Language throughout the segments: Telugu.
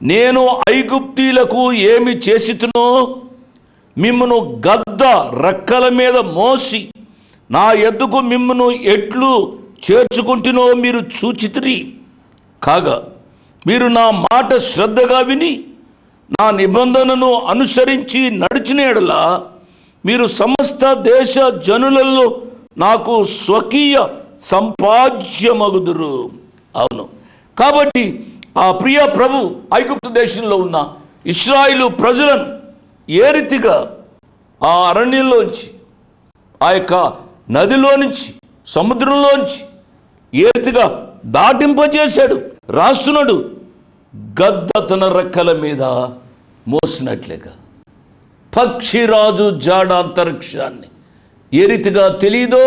నేను ఐగుప్తీలకు ఏమి చేసితునో మిమ్మను గద్ద రెక్కల మీద మోసి నా ఎద్దుకు మిమ్మను ఎట్లు చేర్చుకుంటునో మీరు చూచితిరి. కాగా మీరు నా మాట శ్రద్ధగా విని నా నిబంధనను అనుసరించి నడిచిన ఎడల మీరు సమస్త దేశ జనులలో నాకు స్వకీయ సంపాద్యమగుదురు. అవును. కాబట్టి ఆ ప్రియ ప్రభు ఐగుప్తు దేశంలో ఉన్న ఇస్రాయిలు ప్రజలను ఏ రీతిగా ఆ అరణ్యంలోంచి ఆ యొక్క నదిలో నుంచి సముద్రంలోంచి ఏ రీతిగా దాటింపజేశాడు రాస్తున్నాడు గద్ద తన రెక్కల మీద మోసినట్లేగా పక్షిరాజు జాడ అంతరిక్షాన్ని ఏ రీతిగా తెలీదో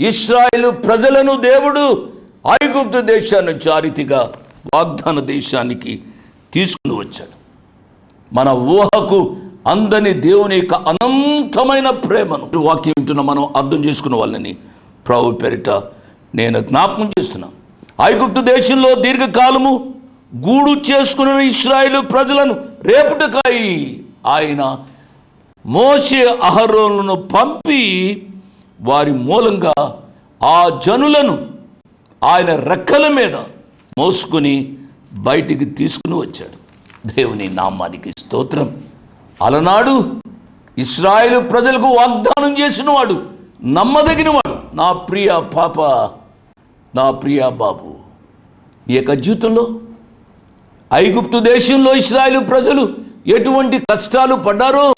ఇస్రాయిలు ప్రజలను దేవుడు ఐగుప్తు దేశాన్ని నుంచి ఆ రీతిగా వాగ్దాన దేశానికి తీసుకుని వచ్చాడు. మన ఊహకు అందని దేవుని యొక్క అనంతమైన ప్రేమను వాక్యం వింటున్న మనం అర్థం చేసుకున్న వాళ్ళని ప్రభు పేరిట నేను జ్ఞాపకం చేస్తున్నా. ఐగుప్తు దేశంలో దీర్ఘకాలము గూడు చేసుకున్న ఇస్రాయేలు ప్రజలను రేపుటకాయి ఆయన మోసే అహరోలను పంపి వారి మూలంగా ఆ జనులను ఆయన రెక్కల మీద మోసుకొని బయటికి తీసుకుని వచ్చాడు. దేవుని నామానికి స్తోత్రం. అలనాడు ఇస్రాయేల్ ప్రజలకు వాగ్దానం చేసినవాడు నమ్మదగినవాడు. నా ప్రియ పాప నా ప్రియ బాబు ఈ యొక్క జీవితంలో ఐగుప్తు దేశంలో ఇస్రాయేలు ప్రజలు ఎటువంటి కష్టాలు పడ్డారో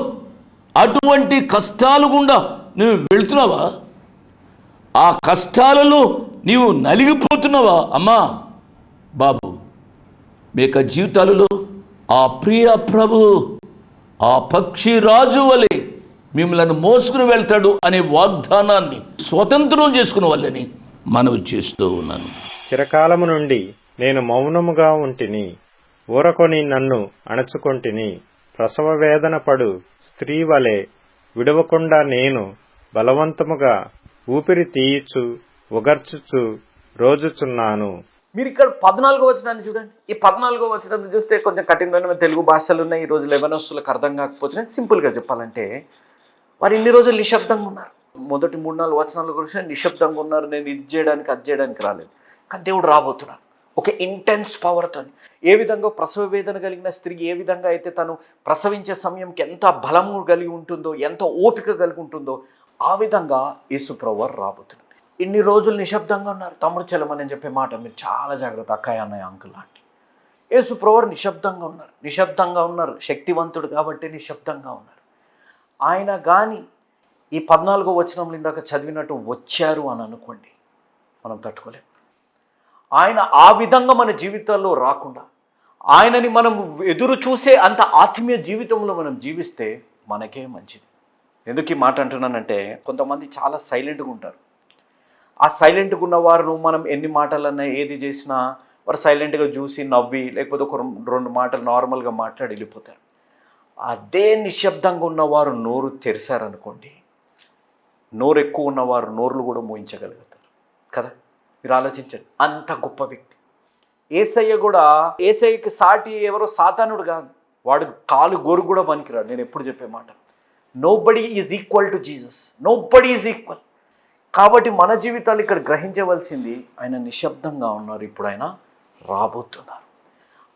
అటువంటి కష్టాలు గుండా నువ్వు వెళుతున్నావా? ఆ కష్టాలలో నీవు నలిగిపోతున్నావా? అమ్మా మీ యొక్క జీవితాలలో ఆ ప్రియ ప్రభు ఆ పక్షి రాజు వలె మిమ్మల్ని మోసుకుని వెళ్తాడు అనే వాగ్దానాన్ని స్వతంత్రం చేసుకున్న వాళ్ళని మనవి చేస్తూ ఉన్నాను. చిరకాలము నుండి నేను మౌనముగా ఉంటిని ఊరకొని నన్ను అణచుకొంటిని ప్రసవ వేదన పడు స్త్రీ వలె విడవకుండా నేను బలవంతముగా ఊపిరి తీయచు ఉగర్చుచు రోజుచున్నాను. మీరు ఇక్కడ పద్నాలుగో వచనాన్ని చూడండి. ఈ పద్నాలుగో వచనాన్ని చూస్తే కొంచెం కఠినమైన తెలుగు భాషలు ఉన్నాయి. ఈ రోజు లెబనోస్తులకు అర్థం కాకపోతే సింపుల్గా చెప్పాలంటే వారు ఇన్ని రోజులు నిశ్శబ్దంగా ఉన్నారు. మొదటి మూడు నాలుగు వచనాల గురించి నిశ్శబ్దంగా ఉన్నారు. నేను ఇది చేయడానికి అది చేయడానికి రాలేదు. కానీ దేవుడు రాబోతున్నాడు. ఒక ఇంటెన్స్ పవర్తో ఏ విధంగా ప్రసవ వేదన కలిగిన స్త్రీ ఏ విధంగా అయితే తను ప్రసవించే సమయంకి ఎంత బలము కలిగి ఉంటుందో ఎంత ఓపిక కలిగి ఉంటుందో ఆ విధంగా యేసుప్రవర్ రాబోతున్నాడు ఇన్ని రోజులు నిశ్శబ్దంగా ఉన్నారు. తమ్ముడు చెల్లమని చెప్పే మాట మీరు చాలా జాగ్రత్త. అక్కయ్య అన్నయ్య అంకుల్ లాంటి. యేసు ప్రవర్ నిశ్శబ్దంగా ఉన్నారు. నిశ్శబ్దంగా ఉన్నారు. శక్తివంతుడు కాబట్టి నిశ్శబ్దంగా ఉన్నారు. ఆయన కానీ ఈ పద్నాలుగో వచనంలో ఇందాక చదివినట్టు వచ్చారు అని అనుకోండి మనం తట్టుకోలేం. ఆయన ఆ విధంగా మన జీవితాల్లో రాకుండా ఆయనని మనం ఎదురు చూసే అంత ఆత్మీయ జీవితంలో మనం జీవిస్తే మనకే మంచిది. ఎందుకు ఈ మాట అంటున్నానంటే కొంతమంది చాలా సైలెంట్గా ఉంటారు. ఆ సైలెంట్గా ఉన్న వారు మనం ఎన్ని మాటలన్నా ఏది చేసినా వారు సైలెంట్గా చూసి నవ్వి లేకపోతే ఒక రెండు- రెండు మాటలు నార్మల్గా మాట్లాడి వెళ్ళిపోతారు. అదే నిశ్శబ్దంగా ఉన్నవారు నోరు తెరిచారనుకోండి నోరు ఎక్కువ ఉన్నవారు నోర్లు కూడా మోయించగలుగుతారు. కదా? మీరు ఆలోచించండి. అంత గొప్ప వ్యక్తి. ఏసయ్య కూడా ఏసయ్యకి సాటి ఎవరో సాతానుడు కాదు. వాడు కాలు గోరు కూడా పనికిరాడు. నేను ఎప్పుడు చెప్పే మాట. Nobody is equal to Jesus nobody is equal కాబట్టి మన జీవితాలు ఇక్కడ గ్రహించవలసింది ఆయన నిశ్శబ్దంగా ఉన్నారు. ఇప్పుడు ఆయన రాబోతున్నారు.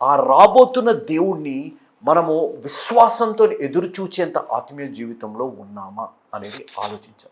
ఆ రాబోతున్న దేవుణ్ణి మనము విశ్వాసంతో ఎదురు చూచేంత ఆత్మీయ జీవితంలో ఉన్నామా అనేది ఆలోచించాలి.